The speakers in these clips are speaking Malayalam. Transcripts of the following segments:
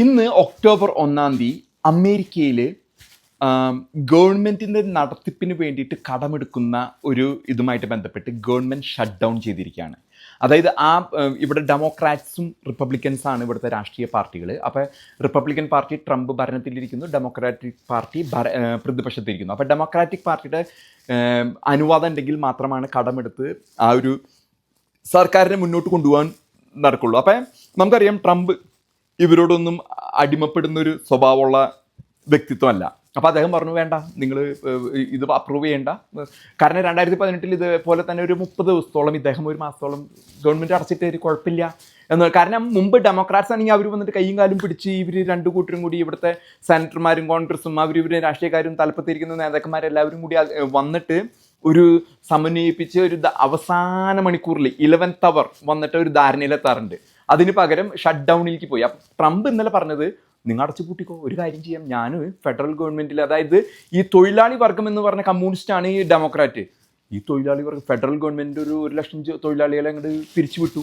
ഇന്ന് ഒക്ടോബർ ഒന്നാം തീയതി അമേരിക്കയിൽ ഗവൺമെന്റിന്റെ നടത്തിപ്പിന് വേണ്ടിയിട്ട് കടമെടുക്കുന്ന ഒരു ഇതുമായിട്ട് ബന്ധപ്പെട്ട് ഗവൺമെന്റ് ഷട്ട് ഡൗൺ ചെയ്തിരിക്കുകയാണ്. അതായത് ആ ഇവിടെ ഡെമോക്രാറ്റ്സും റിപ്പബ്ലിക്കൻസാണ് ഇവിടുത്തെ രാഷ്ട്രീയ പാർട്ടികൾ അപ്പോൾ റിപ്പബ്ലിക്കൻ പാർട്ടി ട്രംപ് ഭരണത്തിലിരിക്കുന്നു ഡെമോക്രാറ്റിക് പാർട്ടി പ്രതിപക്ഷത്തിരിക്കുന്നു. അപ്പോൾ ഡെമോക്രാറ്റിക് പാർട്ടിയുടെ അനുവാദം ഉണ്ടെങ്കിൽ മാത്രമാണ് കടമെടുത്ത് ആ ഒരു സർക്കാരിനെ മുന്നോട്ട് കൊണ്ടുപോകാൻ നടക്കുള്ളൂ. അപ്പം നമുക്കറിയാം ട്രംപ് ഇവരോടൊന്നും അടിമപ്പെടുന്ന ഒരു സ്വഭാവമുള്ള വ്യക്തിത്വമല്ല. അപ്പോൾ അദ്ദേഹം പറഞ്ഞു വേണ്ട നിങ്ങൾ ഇത് അപ്രൂവ് ചെയ്യേണ്ട. കാരണം രണ്ടായിരത്തി പതിനെട്ടിൽ ഇതുപോലെ തന്നെ ഒരു മുപ്പത് ദിവസത്തോളം ഇദ്ദേഹം ഒരു മാസത്തോളം ഗവൺമെന്റ് അടച്ചിട്ട് കുഴപ്പമില്ല. എന്ന് കാരണം മുമ്പ് ഡെമോക്രാറ്റ്സ് ആണെങ്കിൽ അവർ വന്നിട്ട് കൈയും കാലും പിടിച്ച് ഇവർ രണ്ടു കൂട്ടരും കൂടി ഇവിടുത്തെ സെനറ്റർമാരും കോൺഗ്രസും അവർ ഇവർ രാഷ്ട്രീയക്കാരും തലപ്പത്തിരിക്കുന്ന നേതാക്കന്മാരെല്ലാവരും കൂടി വന്നിട്ട് ഒരു സമന്വയിപ്പിച്ച് ഒരു അവസാന മണിക്കൂറിൽ ഇലവൻത്ത് അവർ വന്നിട്ട് ഒരു ധാരണയിലെത്താറുണ്ട്. അതിന് പകരം ഷട്ട് ഡൗണിലേക്ക് പോയി. അപ്പം ട്രംപ് ഇന്നലെ പറഞ്ഞത് നിങ്ങൾ അടച്ചു പൂട്ടിക്കോ ഒരു കാര്യം ചെയ്യാം. ഞാൻ ഫെഡറൽ ഗവൺമെന്റിൽ അതായത് ഈ തൊഴിലാളി വർഗം എന്ന് പറഞ്ഞ കമ്മ്യൂണിസ്റ്റ് ആണ് ഈ ഡെമോക്രാറ്റ് ഈ തൊഴിലാളി വർഗം ഫെഡറൽ ഗവൺമെന്റ് ഒരു ഒരു ലക്ഷം തൊഴിലാളികളെ അങ്ങോട്ട് പിരിച്ചുവിട്ടു.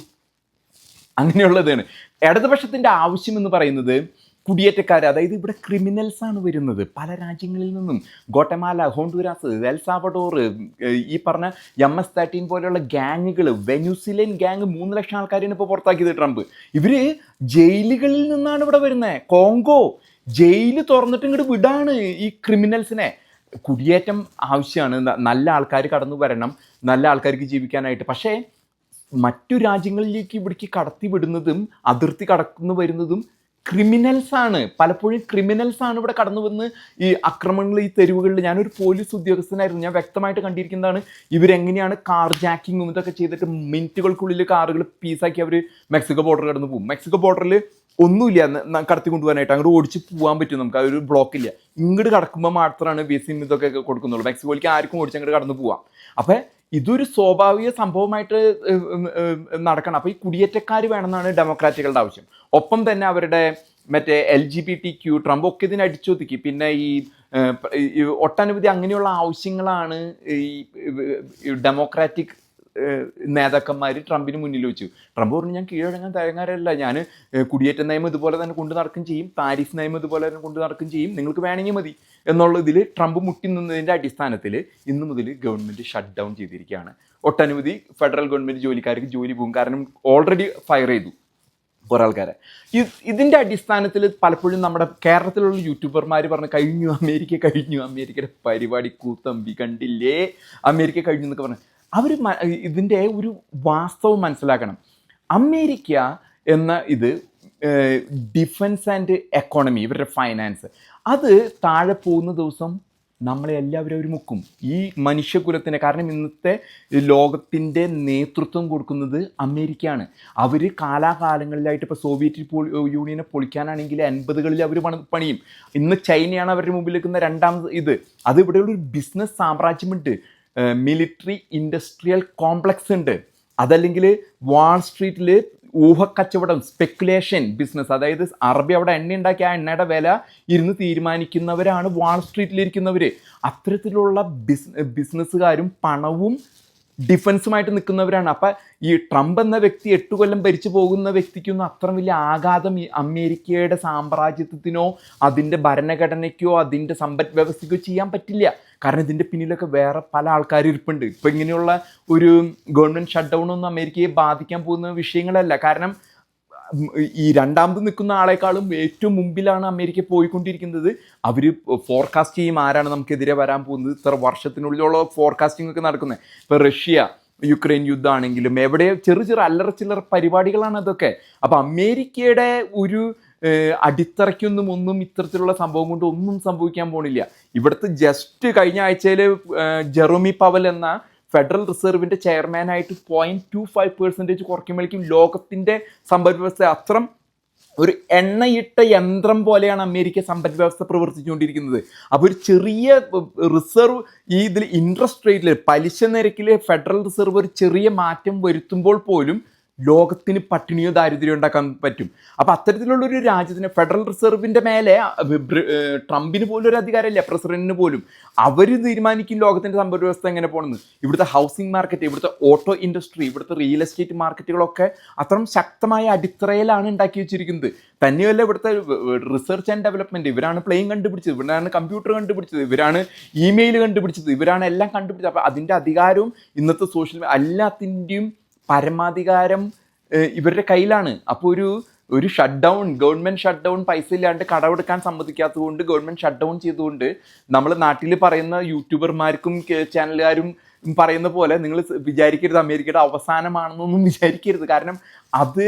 അങ്ങനെയുള്ളതാണ്. ഇടതുപക്ഷത്തിന്റെ ആവശ്യം എന്ന് പറയുന്നത് കുടിയേറ്റക്കാർ അതായത് ഇവിടെ ക്രിമിനൽസ് ആണ് വരുന്നത്. പല രാജ്യങ്ങളിൽ നിന്നും. ഗോട്ടമാല ഹോണ്ടുരാസ് എൽസാവഡോർ ഈ പറഞ്ഞ എം എസ് തേർട്ടീൻ പോലെയുള്ള ഗ്യാങ്ങുകൾ വെനുസിലൻ ഗ്യാങ് മൂന്ന് ലക്ഷം ആൾക്കാരെയാണ് ഇപ്പോൾ പുറത്താക്കിയത് ട്രംപ്. ഇവർ ജയിലുകളിൽ നിന്നാണ് ഇവിടെ വരുന്നത് കോങ്കോ ജയിൽ തുറന്നിട്ട് ഇങ്ങോട്ട് വിടാണ് ഈ ക്രിമിനൽസിനെ കുടിയേറ്റം ആവശ്യമാണ് നല്ല ആൾക്കാർ കടന്നു വരണം. നല്ല ആൾക്കാർക്ക് ജീവിക്കാനായിട്ട്. പക്ഷേ മറ്റു രാജ്യങ്ങളിലേക്ക് ഇവിടേക്ക് കടത്തി വിടുന്നതും അതിർത്തി കടന്നു വരുന്നതും ക്രിമിനൽസ് ആണ്. പലപ്പോഴും ക്രിമിനൽസ് ആണ് ഇവിടെ കടന്നു വന്ന് ഈ ആക്രമണങ്ങൾ ഈ തെരുവുകളിൽ. ഞാനൊരു പോലീസ് ഉദ്യോഗസ്ഥനായിരുന്നു. ഞാൻ വ്യക്തമായിട്ട് കണ്ടിരിക്കുന്നതാണ് ഇവരെങ്ങനെയാണ് കാർ ജാക്കിങ്ങും ഇതൊക്കെ ചെയ്തിട്ട് മിനിറ്റുകൾക്കുള്ളിൽ കാറുകൾ പീസാക്കി അവർ മെക്സിക്കോ ബോർഡർ കടന്നു പോകും. മെക്സിക്കോ ബോർഡറിൽ ഒന്നുമില്ല. കടത്തി കൊണ്ടുപോകാനായിട്ട്. അങ്ങോട്ട് ഓടിച്ച് പോകാൻ പറ്റും നമുക്ക്. അതൊരു ഒരു ബ്ലോക്ക് ഇല്ല. ഇങ്ങോട്ട് കടക്കുമ്പോൾ മാത്രമാണ് വിസിയും ഇതൊക്കെ കൊടുക്കുന്നുള്ളൂ. മെക്സിക്കോയിലേക്ക് ആർക്കും ഓടിച്ച് അങ്ങോട്ട് കടന്നു പോവാം. അപ്പം ഇതൊരു സ്വാഭാവിക സംഭവമായിട്ട് നടക്കണം. അപ്പോൾ ഈ കുടിയേറ്റക്കാർ വേണമെന്നാണ് ഡെമോക്രാറ്റുകളുടെ ആവശ്യം. ഒപ്പം തന്നെ അവരുടെ മറ്റേ L G B T Q Trump ഒക്കെ ഇതിനെ അടിച്ചൊതുക്കി. പിന്നെ ഈ ഒട്ടനവധി അങ്ങനെയുള്ള ആവശ്യങ്ങളാണ് ഈ ഡെമോക്രാറ്റിക് നേതാക്കന്മാർ ട്രംപിന് മുന്നിൽ വെച്ചു. ട്രംപ് പറഞ്ഞു ഞാൻ കീഴടങ്ങാൻ തയ്യാറല്ല. ഞാൻ കുടിയേറ്റ നിയമം ഇതുപോലെ തന്നെ കൊണ്ടു നടക്കുകയും ചെയ്യും. താരിഫ് നിയമം ഇതുപോലെ തന്നെ കൊണ്ടു നടക്കുകയും ചെയ്യും. നിങ്ങൾക്ക് വേണമെങ്കിൽ മതി. എന്നുള്ള ഇതിൽ ട്രംപ് മുട്ടി നിന്നതിന്റെ അടിസ്ഥാനത്തിൽ ഇന്നു മുതൽ ഗവൺമെന്റ് ഷട്ട് ഡൗൺ ചെയ്തിരിക്കുകയാണ്. ഒട്ടനവധി ഫെഡറൽ ഗവൺമെന്റ് ജോലിക്കാർക്ക് ജോലി പോകും. കാരണം ഓൾറെഡി ഫയർ ചെയ്തു കുറേ ആൾക്കാരെ. ഇത് ഇതിന്റെ അടിസ്ഥാനത്തിൽ പലപ്പോഴും നമ്മുടെ കേരളത്തിലുള്ള യൂട്യൂബർമാർ പറഞ്ഞ് കഴിഞ്ഞു അമേരിക്ക കഴിഞ്ഞു അമേരിക്കയുടെ പരിപാടി കൂത്തമ്പി കണ്ടില്ലേ? അമേരിക്ക കഴിഞ്ഞു എന്നൊക്കെ പറഞ്ഞു. അവർ ഇതിന്റെ ഒരു വാസ്തവം മനസ്സിലാക്കണം. അമേരിക്ക എന്ന ഇത് ഡിഫൻസ് ആൻഡ് എക്കോണമി ഇവരുടെ ഫൈനാൻസ് അത് താഴെ പോകുന്ന ദിവസം നമ്മളെ എല്ലാവരും അവർ മുക്കും. ഈ മനുഷ്യകുലത്തിന് കാരണം ഇന്നത്തെ ലോകത്തിന്റെ നേതൃത്വം കൊടുക്കുന്നത് അമേരിക്കയാണ്. അവർ കാലാകാലങ്ങളിലായിട്ട് ഇപ്പോൾ സോവിയറ്റ് യൂണിയനെ പൊളിക്കാനാണെങ്കിൽ എൺപതുകളിൽ അവർ പണി പണിയും. ഇന്ന് ചൈനയാണ് അവരുടെ മുമ്പിൽ നിൽക്കുന്ന രണ്ടാമത് ഇത്. അത് ഇവിടെയുള്ള ഒരു ബിസിനസ് സാമ്രാജ്യമുണ്ട്. മിലിറ്ററി ഇൻഡസ്ട്രിയൽ കോംപ്ലക്സ് ഉണ്ട്. അതല്ലെങ്കിൽ വാൾ സ്ട്രീറ്റിൽ ഊഹക്കച്ചവടം സ്പെക്കുലേഷൻ ബിസിനസ് അതായത് അറബി അവിടെ എണ്ണ ഉണ്ടാക്കി ആ എണ്ണയുടെ വില ഇരുന്ന് തീരുമാനിക്കുന്നവരാണ് വാൾ സ്ട്രീറ്റിലിരിക്കുന്നവർ അത്തരത്തിലുള്ള ബിസ് ബിസിനസ്സുകാരും പണവും ഡിഫൻസുമായിട്ട് നിൽക്കുന്നവരാണ്. അപ്പം ഈ ട്രംപ് എന്ന വ്യക്തി എട്ട് കൊല്ലം ഭരിച്ചു പോകുന്ന വ്യക്തിക്കൊന്നും അത്ര വലിയ ആഘാതം അമേരിക്കയുടെ സാമ്രാജ്യത്വത്തിനോ അതിന്റെ ഭരണഘടനയ്ക്കോ അതിന്റെ സമ്പദ് വ്യവസ്ഥയ്ക്കോ ചെയ്യാൻ പറ്റില്ല. കാരണം ഇതിന്റെ പിന്നിലൊക്കെ വേറെ പല ആൾക്കാർ ഇരിപ്പുണ്ട്. ഇപ്പം ഇങ്ങനെയുള്ള ഒരു ഗവൺമെന്റ് ഷട്ട് ഡൗൺ ഒന്നും അമേരിക്കയെ ബാധിക്കാൻ പോകുന്ന വിഷയങ്ങളല്ല. കാരണം ഈ രണ്ടാമത് നിൽക്കുന്ന ആളെക്കാളും ഏറ്റവും മുമ്പിലാണ് അമേരിക്ക പോയിക്കൊണ്ടിരിക്കുന്നത്. അവർ ഫോർകാസ്റ്റ് ചെയ്യും ആരാണ് നമുക്കെതിരെ വരാൻ പോകുന്നത്. ഇത്ര വർഷത്തിനുള്ളിലുള്ള ഫോർകാസ്റ്റിംഗ് ഒക്കെ നടക്കുന്നത് ഇപ്പോൾ റഷ്യ യുക്രൈൻ യുദ്ധമാണെങ്കിലും എവിടെ ചെറു ചെറു അല്ലറ ചില്ലറ പരിപാടികളാണ് അതൊക്കെ. അപ്പോൾ അമേരിക്കയുടെ ഒരു അടിത്തറയ്ക്കൊന്നും ഒന്നും ഇത്തരത്തിലുള്ള സംഭവം കൊണ്ട് ഒന്നും സംഭവിക്കാൻ പോണില്ല. ഇവിടുത്തെ ജസ്റ്റ് കഴിഞ്ഞ ആഴ്ചയിൽ ജെറോമി പവൽ എന്ന ഫെഡറൽ റിസർവിന്റെ ചെയർമാനായിട്ട് പോയിന്റ് ടു ഫൈവ് പെർസെന്റേജ് കുറയ്ക്കുമ്പോഴേക്കും ലോകത്തിന്റെ സമ്പദ് വ്യവസ്ഥ അത്രം ഒരു എണ്ണയിട്ട യന്ത്രം പോലെയാണ് അമേരിക്ക സമ്പദ് വ്യവസ്ഥ പ്രവർത്തിച്ചുകൊണ്ടിരിക്കുന്നത്. അപ്പോൾ ഒരു ചെറിയ റിസർവ് ഈ ഇതിൽ ഇൻട്രസ്റ്റ് റേറ്റിൽ പലിശ നിരക്കിൽ ഫെഡറൽ റിസർവ് ഒരു ചെറിയ മാറ്റം വരുത്തുമ്പോൾ പോലും ലോകത്തിന് പട്ടിണിയോ ദാരിദ്ര്യം ഉണ്ടാക്കാൻ പറ്റും. അപ്പോൾ അത്തരത്തിലുള്ള ഒരു രാജ്യത്തിന് ഫെഡറൽ റിസർവിന്റെ മേലെ ട്രംപിന് പോലും ഒരു അധികാരമില്ല പ്രസിഡന്റിന് പോലും. അവർ തീരുമാനിക്കും ലോകത്തിന്റെ സമ്പദ് വ്യവസ്ഥ എങ്ങനെ പോകണമെന്ന് ഇവിടുത്തെ ഹൗസിംഗ് മാർക്കറ്റ് ഇവിടുത്തെ ഓട്ടോ ഇൻഡസ്ട്രി ഇവിടുത്തെ റിയൽ എസ്റ്റേറ്റ് മാർക്കറ്റുകളൊക്കെ അത്രയും ശക്തമായ അടിത്തറയിലാണ് ഉണ്ടാക്കി വെച്ചിരിക്കുന്നത്. തന്നെയല്ല ഇവിടുത്തെ റിസർച്ച് ആൻഡ് ഡെവലപ്മെന്റ് ഇവരാണ് പ്ലെയിൻ കണ്ടുപിടിച്ചത് ഇവരാണ് കമ്പ്യൂട്ടർ കണ്ടുപിടിച്ചത് ഇവരാണ് ഇമെയിൽ കണ്ടുപിടിച്ചത് ഇവരാണ് എല്ലാം കണ്ടുപിടിച്ചത്. അപ്പോൾ അതിന്റെ അധികാരവും ഇന്നത്തെ സോഷ്യൽ എല്ലാത്തിന്റെയും പരമാധികാരം ഇവരുടെ കയ്യിലാണ്. അപ്പോൾ ഒരു ഒരു shut down government shut down പൈസ ഇല്ലാണ്ട് കടമെടുക്കാൻ സമ്മതിക്കാത്തതുകൊണ്ട് ഗവൺമെന്റ് ഷട്ട് ഡൗൺ ചെയ്തുകൊണ്ട് നമ്മൾ നാട്ടിൽ പറയുന്ന യൂട്യൂബർമാർക്കും ചാനലുകാരും പറയുന്ന പോലെ നിങ്ങൾ വിചാരിക്കരുത് അമേരിക്കയുടെ അവസാനമാണെന്നൊന്നും വിചാരിക്കരുത്. കാരണം അത്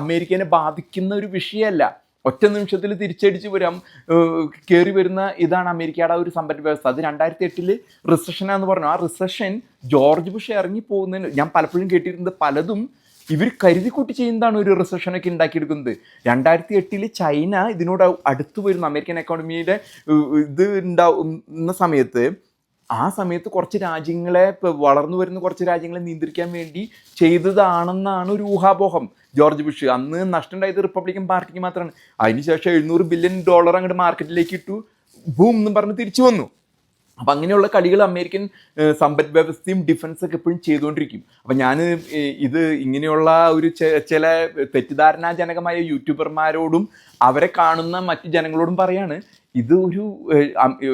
അമേരിക്കനെ ബാധിക്കുന്ന ഒരു വിഷയമല്ല. ഒറ്റ നിമിഷത്തിൽ തിരിച്ചടിച്ച് വരാം. കയറി വരുന്ന ഇതാണ് അമേരിക്കയുടെ ഒരു സമ്പദ് വ്യവസ്ഥ. അത് രണ്ടായിരത്തി എട്ടിൽ റിസഷനാന്ന് പറഞ്ഞു. ആ റിസഷൻ ജോർജ് ബുഷ് ഇറങ്ങി പോകുന്നതിന് ഞാൻ പലപ്പോഴും കേട്ടിരുന്നത് പലതും ഇവർ കരുതിക്കൂട്ടി ചെയ്യുന്നതാണ് ഒരു റിസഷനൊക്കെ ഉണ്ടാക്കിയെടുക്കുന്നത്. രണ്ടായിരത്തി എട്ടിൽ ചൈന ഇതിനോട് അടുത്ത് വരുന്ന. അമേരിക്കൻ എക്കോണമിയുടെ ഇത് ഉണ്ടാവുന്ന സമയത്ത് ആ സമയത്ത് കുറച്ച് രാജ്യങ്ങളെ വളർന്നു വരുന്ന കുറച്ച് രാജ്യങ്ങളെ നിയന്ത്രിക്കാൻ വേണ്ടി ചെയ്തതാണെന്നാണ് ഒരു ഊഹാപോഹം. ജോർജ് ബുഷ് അന്ന് നഷ്ടം ഉണ്ടായത് റിപ്പബ്ലിക്കൻ പാർട്ടിക്ക് മാത്രമാണ്. അതിനുശേഷം എഴുന്നൂറ് ബില്യൺ ഡോളർ അങ്ങോട്ട് മാർക്കറ്റിലേക്ക് ഇട്ടു. ഭൂം എന്നും പറഞ്ഞ് തിരിച്ചു വന്നു. അപ്പം അങ്ങനെയുള്ള കളികൾ അമേരിക്കൻ സമ്പദ് വ്യവസ്ഥയും ഡിഫൻസൊക്കെ എപ്പോഴും ചെയ്തുകൊണ്ടിരിക്കും. അപ്പം ഞാൻ ഇത് ഇങ്ങനെയുള്ള ഒരു ചില തെറ്റിദ്ധാരണാജനകമായ യൂട്യൂബർമാരോടും അവരെ കാണുന്ന മറ്റ് ജനങ്ങളോടും പറയാണ് ഇത് ഒരു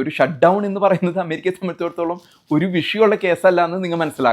ഒരു ഷട്ട് ഡൗൺ എന്ന് പറയുന്നത് അമേരിക്കയെ സംബന്ധിച്ചിടത്തോളം ഒരു വിഷയമുള്ള കേസല്ല എന്ന് നിങ്ങൾ മനസ്സിലാക്കണം.